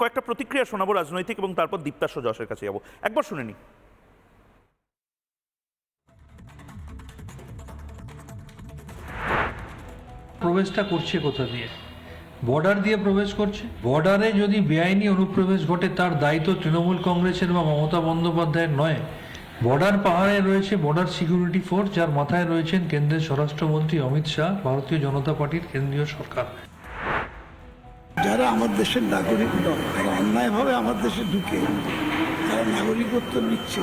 কয়েকটা প্রতিক্রিয়া শোনাবো রাজনৈতিক এবং তারপর দীপ্তাশ্ব যশের কাছে যাব। একবার শুনে নি প্রবেশটা করছে কোথা দিয়ে? বর্ডার দিয়ে প্রবেশ করছে? বর্ডারে যদি বেআইনি অনুপ্রবেশ ঘটে, তার দায়িত্ব তৃণমূল কংগ্রেসের বা মমতা বন্দ্যোপাধ্যায়ের নয়। বর্ডার পাহাড়ে রয়েছে বর্ডার সিকিউরিটি ফোর্স, যার মাথায় রয়েছেন কেন্দ্রের স্বরাষ্ট্রমন্ত্রী অমিত শাহ, ভারতীয় জনতা পার্টির কেন্দ্রীয় সরকার। যারা আমার দেশের নাগরিক নয় তারা অন্যায়ভাবে আমার দেশে ঢুকে তারা নাগরিকত্ব নিচ্ছে,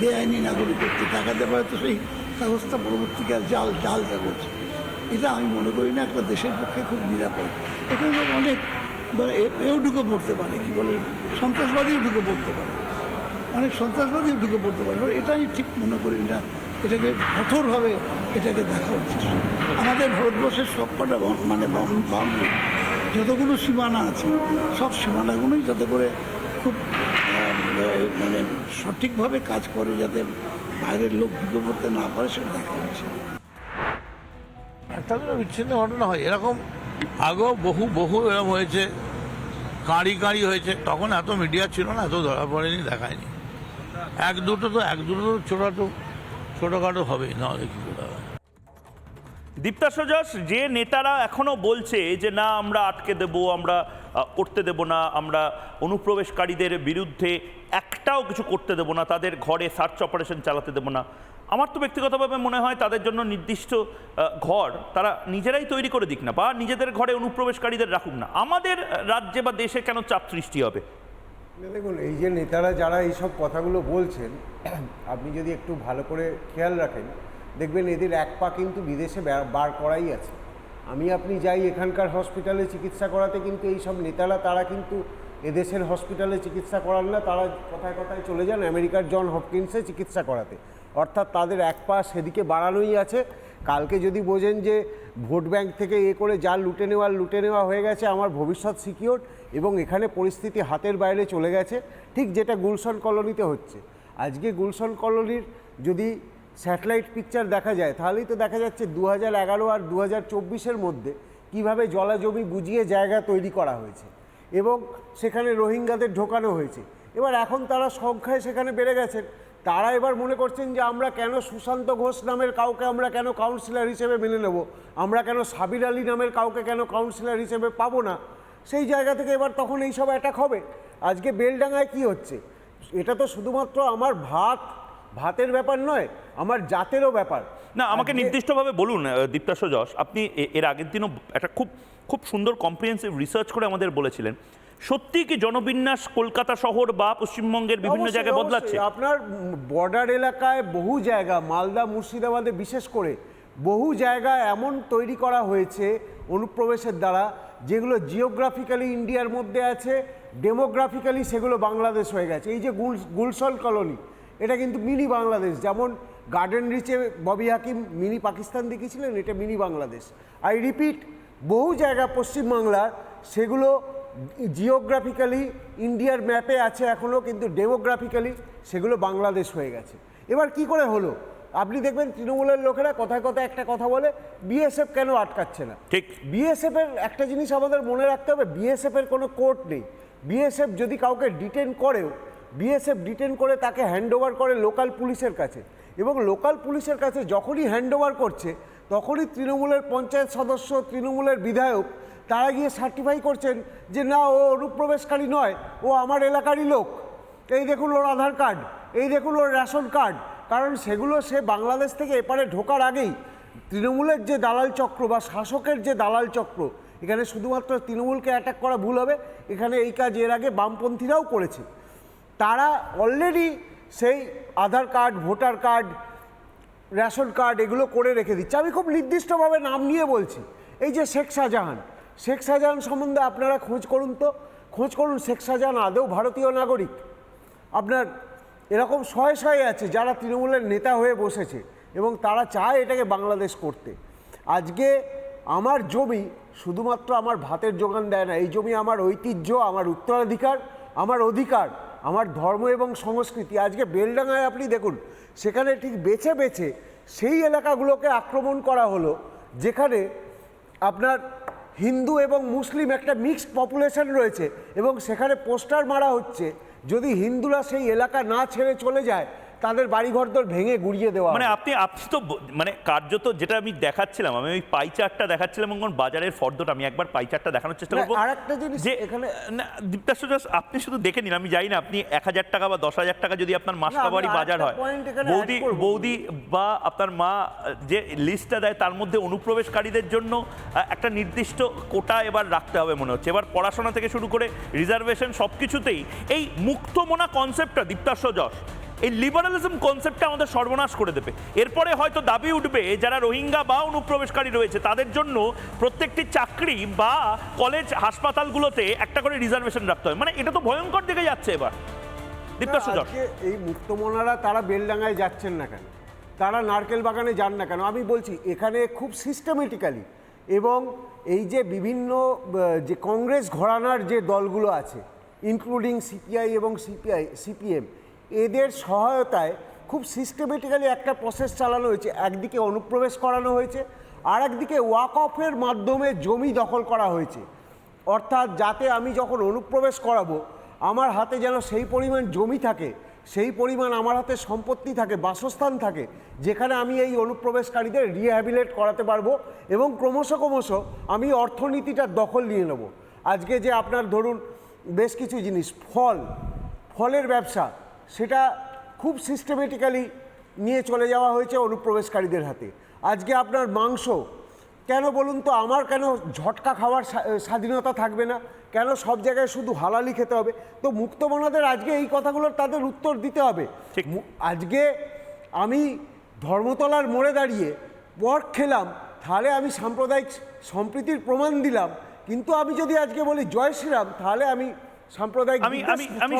বেআইনি নাগরিকত্ব, টাকা দেওয়া হয়তো সেই কাগজটা পরবর্তীকাল জাল জাল কাগজ। এটা আমি মনে করি না, একটা দেশের পক্ষে খুব নিরাপদ। এখানে অনেক এও ঢুকে পড়তে পারে, কি বলে, সন্ত্রাসবাদীও ঢুকে পড়তে পারে। অনেক সন্ত্রাসবাদীও ঢুকে পড়তে পারে। এটা আমি ঠিক মনে করি না, এটাকে কঠোরভাবে এটাকে দেখা উচিত। আমাদের ভারতবর্ষের সব কটা বন- মানে বাউন্ডারি যতগুলো সীমানা আছে, সব সীমানাগুলোই যাতে করে খুব মানে সঠিকভাবে কাজ করে যাতে বাইরের লোক ঢুকে পড়তে না পারে, সেটা দেখা উচিত একটা বিচ্ছিন্ন ঘটনা হয়। এরকম আগেও বহু বহু এরকম হয়েছে, কাঁড়ি কাঁড়ি হয়েছে। তখন এত মিডিয়া ছিল না, এত ধরা পড়েনি, দেখায়নি। এক দুটো তো, এক দুটো তো ছোটো ছোটোখাটো হবেই, না হলে কি করে হবে? দীপ্তাশ্ব যশ যে নেতারা এখনও বলছে যে না, আমরা আটকে দেব, আমরা করতে দেব না, আমরা অনুপ্রবেশকারীদের বিরুদ্ধে একটাও কিছু করতে দেব না, তাদের ঘরে সার্চ অপারেশন চালাতে দেব না। আমার তো ব্যক্তিগতভাবে মনে হয় তাদের জন্য নির্দিষ্ট ঘর তারা নিজেরাই তৈরি করে দিক না, বা নিজেদের ঘরে অনুপ্রবেশকারীদের রাখুক না। আমাদের রাজ্যে বা দেশে কেন চাপ সৃষ্টি হবে? দেখুন, এই যে নেতারা যারা এইসব কথাগুলো বলছেন, আপনি যদি একটু ভালো করে খেয়াল রাখেন দেখবেন এদের এক পা কিন্তু বিদেশে বার- করাই আছে। আমি আপনি যাই এখানকার হসপিটালে চিকিৎসা করাতে কিন্তু এই সব নেতারা, তারা কিন্তু এদেশের হসপিটালে চিকিৎসা করান না, তারা কথায় কথায় চলে যান, আমেরিকার জন হপকিন্সে চিকিৎসা করাতে। অর্থাৎ তাদের এক পা সেদিকে বাড়ানোই আছে। কালকে যদি বোঝেন যে ভোট ব্যাংক থেকে এ করে যা লুটে নেওয়ার লুটে নেওয়া হয়ে গেছে, আমার ভবিষ্যৎ সিকিওর এবং এখানে পরিস্থিতি হাতের বাইরে চলে গেছে, ঠিক যেটা গুলশন কলোনিতে হচ্ছে। আজকে গুলশন কলোনির যদি স্যাটেলাইট পিকচার দেখা যায়, তাহলেই তো দেখা যাচ্ছে দু হাজার এগারো আর দু হাজার চব্বিশের মধ্যে কীভাবে জলাজমি বুঝিয়ে জায়গা তৈরি করা হয়েছে এবং সেখানে রোহিঙ্গাদের ঢোকানো হয়েছে। এবার এখন তারা সংখ্যায় সেখানে বেড়ে গেছেন। তারা এবার মনে করছেন যে আমরা কেন সুশান্ত ঘোষ নামের কাউকে আমরা কেন কাউন্সিলর হিসেবে মেনে নেব? আমরা কেন সাবির আলী নামের কাউকে কেন কাউন্সিলর হিসেবে পাবো না? সেই জায়গা থেকে এবার তখন এইসব অ্যাটাক হবে। আজকে বেলডাঙ্গায় কি হচ্ছে? এটা তো শুধুমাত্র আমার ভাত ভাতের ব্যাপার নয় আমার জাতেরও ব্যাপার। না আমাকে নির্দিষ্টভাবে বলুন আহ, দীপ্তাশ্ব যশ আপনি এর আগের দিনও একটা খুব খুব সুন্দর কম্প্রিহেন্সিভ রিসার্চ করে আমাদের বলেছিলেন। সত্যি কি জনবিন্যাস কলকাতা শহর বা পশ্চিমবঙ্গের বিভিন্ন জায়গায় বদলাচ্ছে? আপনার বর্ডার এলাকায় বহু জায়গা মালদা মুর্শিদাবাদে বিশেষ করে বহু জায়গা এমন তৈরি করা হয়েছে অনুপ্রবেশের দ্বারা যেগুলো জিওগ্রাফিক্যালি ইন্ডিয়ার মধ্যে আছে ডেমোগ্রাফিক্যালি সেগুলো বাংলাদেশ হয়ে গেছে। এই যে গুল গুলশন কলোনি এটা কিন্তু মিনি বাংলাদেশ যেমন গার্ডেন রিচে ববি হাকিম মিনি পাকিস্তান দেখিয়েছিলেন এটা মিনি বাংলাদেশ। আই রিপিট বহু জায়গা পশ্চিমবাংলার সেগুলো জিওগ্রাফিক্যালি ইন্ডিয়ার ম্যাপে আছে এখনও কিন্তু ডেমোগ্রাফিক্যালি সেগুলো বাংলাদেশ হয়ে গেছে। এবার কি করে হলো? আপনি দেখবেন তৃণমূলের লোকেরা কথায় কথায় একটা কথা বলে বিএসএফ কেন আটকাচ্ছে না? ঠিক। বিএসএফ এর একটা জিনিস আমাদের মনে রাখতে হবে বিএসএফ এর কোনো কোর্ট নেই। বিএসএফ যদি কাউকে ডিটেন করেও বিএসএফ ডিটেন করে তাকে হ্যান্ড ওভার করে লোকাল পুলিশের কাছে। এবং লোকাল পুলিশের কাছে যখনই হ্যান্ড ওভার করছে, তখনই তৃণমূলের পঞ্চায়েত সদস্য, তৃণমূলের বিধায়ক, তারা গিয়ে সার্টিফাই করছেন যে, না, ও অনুপ্রবেশকারী নয়, ও আমার এলাকারই লোক। এই দেখুন ওর আধার কার্ড, এই দেখুন ওর রেশন কার্ড। কারণ সেগুলো সে বাংলাদেশ থেকে এপারে ঢোকার আগেই তৃণমূলের যে দালাল চক্র বা শাসকের যে দালাল চক্র, এখানে শুধুমাত্র তৃণমূলকে অ্যাটাক করা ভুল হবে। এখানে এই কাজ এর আগে বামপন্থীরাও করেছে। তারা অলরেডি সেই Aadhaar card, voter card, ration card এগুলো করে রেখে দিচ্ছে। আমি খুব নির্দিষ্টভাবে নাম নিয়ে বলছি। এই যে শেখ শাহজাহান শেখ শাহজাহান সম্বন্ধে আপনারা খোঁজ করুন তো। খোঁজ করুন শেখ শাহজাহান আদৌ ভারতীয় নাগরিক। আপনার এরকম শয়ে শয়ে আছে যারা তৃণমূলের নেতা হয়ে বসেছে এবং তারা চায় এটাকে বাংলাদেশ করতে। আজকে আমার জমি শুধুমাত্র আমার ভাতের যোগান দেয় না, এই জমি আমার ঐতিহ্য, আমার উত্তরাধিকার, আমার অধিকার আমার ধর্ম এবং সংস্কৃতি, আজকে বেলডাঙায় আপনি দেখুন, সেখানে ঠিক বেছে বেছে সেই এলাকাগুলোকে আক্রমণ করা হলো, যেখানে আপনার হিন্দু এবং মুসলিম একটা মিক্সড পপুলেশন রয়েছে এবং সেখানে পোস্টার মারা হচ্ছে। যদি হিন্দুরা সেই এলাকা না ছেড়ে চলে যায় তাদের বাড়িঘরদর ভেঙে গুড়িয়ে দেওয়া মানে আপনি আপনি তো মানে কার্যত যেটা আমি দেখাচ্ছিলাম আমি ওই পাই চার্টটা দেখাচ্ছিলাম এবং বাজারের ফর্দটা আমি একবার পাই চার্টটা দেখানোর চেষ্টা না, আর একটা জিনিস যে এখানে- দাস, আপনি শুধু দেখে নিন আমি জানি না আপনি এক হাজার টাকা বা দশ হাজার টাকা যদি আপনার মাসকাবারি বাজার হয়। বৌদি বৌদি বা আপনার মা যে লিস্টটা দেয় তার মধ্যে অনুপ্রবেশকারীদের জন্য একটা নির্দিষ্ট কোটা এবার রাখতে হবে মনে হচ্ছে। এবার পড়াশোনা থেকে শুরু করে রিজার্ভেশন সব কিছুতেই এই মুক্তমনা কনসেপ্টটা দীপ্তাশ্ব যশ এই লিবারালিজম কনসেপ্টটা আমাদের সর্বনাশ করে দেবে। এরপরে হয়তো দাবি উঠবে যারা রোহিঙ্গা বা অনুপ্রবেশকারী রয়েছে তাদের জন্য প্রত্যেকটি চাকরি বা কলেজ হাসপাতালগুলোতে একটা করে রিজার্ভেশন রাখতে হবে মানে এটা তো ভয়ঙ্কর দিকে যাচ্ছে এবার। এই মুক্তমনারা তারা বেলডাঙ্গায় যাচ্ছেন না কেন? তারা নারকেল বাগানে যান না কেন? আমি বলছি এখানে খুব সিস্টেমেটিক্যালি এবং এই যে বিভিন্ন যে কংগ্রেস ঘরানার যে দলগুলো আছে ইনক্লুডিং সিপিআই এবং সিপিআই সিপিএম এদের সহায়তায় খুব সিস্টেমেটিক্যালি একটা প্রসেস চালানো হয়েছে। একদিকে অনুপ্রবেশ করানো হয়েছে, আর একদিকে ওয়াক অফের মাধ্যমে জমি দখল করা হয়েছে। অর্থাৎ যাতে আমি যখন অনুপ্রবেশ করাবো, আমার হাতে যেন সেই পরিমাণ জমি থাকে, সেই পরিমাণ আমার হাতে সম্পত্তি থাকে, বাসস্থান থাকে, যেখানে আমি এই অনুপ্রবেশকারীদের রিহ্যাবিলেট করাতে পারব এবং ক্রমশ ক্রমশ আমি অর্থনীতিটার দখল নিয়ে নেব। আজকে যে আপনার ধরুন বেশ কিছু জিনিস, ফল, ফলের ব্যবসা সেটা খুব সিস্টেমেটিক্যালি নিয়ে চলে যাওয়া হয়েছে অনুপ্রবেশকারীদের হাতে। আজকে আপনার মাংস কেন বলুন তো আমার কেন ঝটকা খাওয়ার স্বাধীনতা থাকবে না? কেন সব জায়গায় শুধু হালালি খেতে হবে? তো মুক্তমনাদের আজকে এই কথাগুলোর তাদের উত্তর দিতে হবে। আজকে আমি ধর্মতলার মোড়ে দাঁড়িয়ে পর্ক খেলাম তাহলে আমি সাম্প্রদায়িক সম্প্রীতির প্রমাণ দিলাম। কিন্তু আমি যদি আজকে বলি জয় শ্রীরাম তাহলে আমি সাম্প্রদায়িক আমি আমি আমি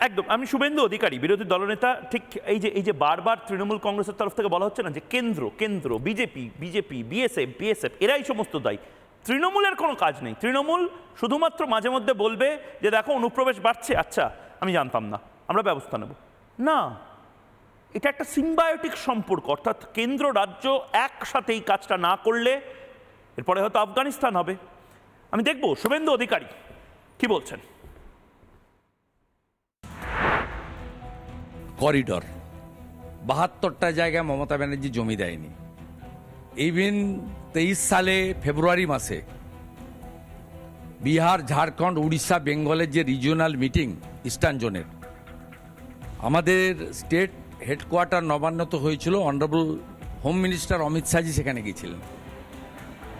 একদম আমি শুভেন্দু অধিকারী বিরোধী দলনেতা ঠিক এই যে এই যে বারবার তৃণমূল কংগ্রেসের তরফ থেকে বলা হচ্ছে না যে কেন্দ্র কেন্দ্র বিজেপি বিজেপি বিএসএফ বিএসএফ এরাই সমস্ত দায়ী। তৃণমূলের কোনো কাজ নেই। তৃণমূল শুধুমাত্র মাঝে মধ্যে বলবে যে দেখো অনুপ্রবেশ বাড়ছে আচ্ছা আমি জানতাম না। আমরা ব্যবস্থা নেব। না এটা একটা সিম্বায়োটিক সম্পর্ক অর্থাৎ কেন্দ্র রাজ্য একসাথে এই কাজটা না করলে এরপরে হয়তো আফগানিস্তান হবে। আমি দেখব শুভেন্দু অধিকারী কি বলছেন? করিডর। বাহাত্তরটা জায়গায় মমতা ব্যানার্জি জমি দেয়নি। ইভিন তেইশ সালে ফেব্রুয়ারি মাসে বিহার, ঝাড়খণ্ড, উড়িষ্যা, বেঙ্গলের যে রিজিওনাল মিটিং ইস্টার্ন জোনের আমাদের স্টেট হেডকোয়ার্টার নবান্নত হয়েছিল honourable home minister Amit Shahji সেখানে গিয়েছিলেন।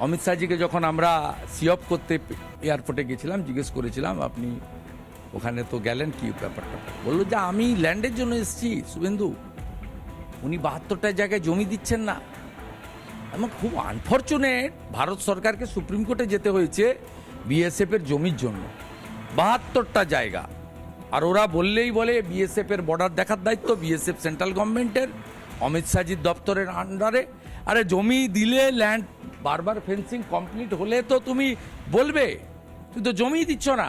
অমিত শাহজিকে যখন আমরা সিঅপ করতে এয়ারপোর্টে গেছিলাম জিজ্ঞেস করেছিলাম, আপনি ওখানে তো গেলেন কি ব্যাপারটা? বলল, যে, আমি ল্যান্ডের জন্য এসেছি, শুভেন্দু। উনি বাহাত্তরটা জায়গায় জমি দিচ্ছেন না। আমার খুব আনফর্চুনেট ভারত সরকারকে সুপ্রিম কোর্টে যেতে হয়েছে বিএসএফ এর জমির জন্য। বাহাত্তরটা জায়গা। আর ওরা বললেই বলে বিএসএফ এর বর্ডার দেখার দায়িত্ব বিএসএফ সেন্ট্রাল গভর্নমেন্টের অমিত শাহজির দপ্তরের আন্ডারে আরে, জমি দিলে ল্যান্ড বারবার ফেন্সিং কমপ্লিট হলে তো তুমি বলবে। তুই তো জমি দিচ্ছ না।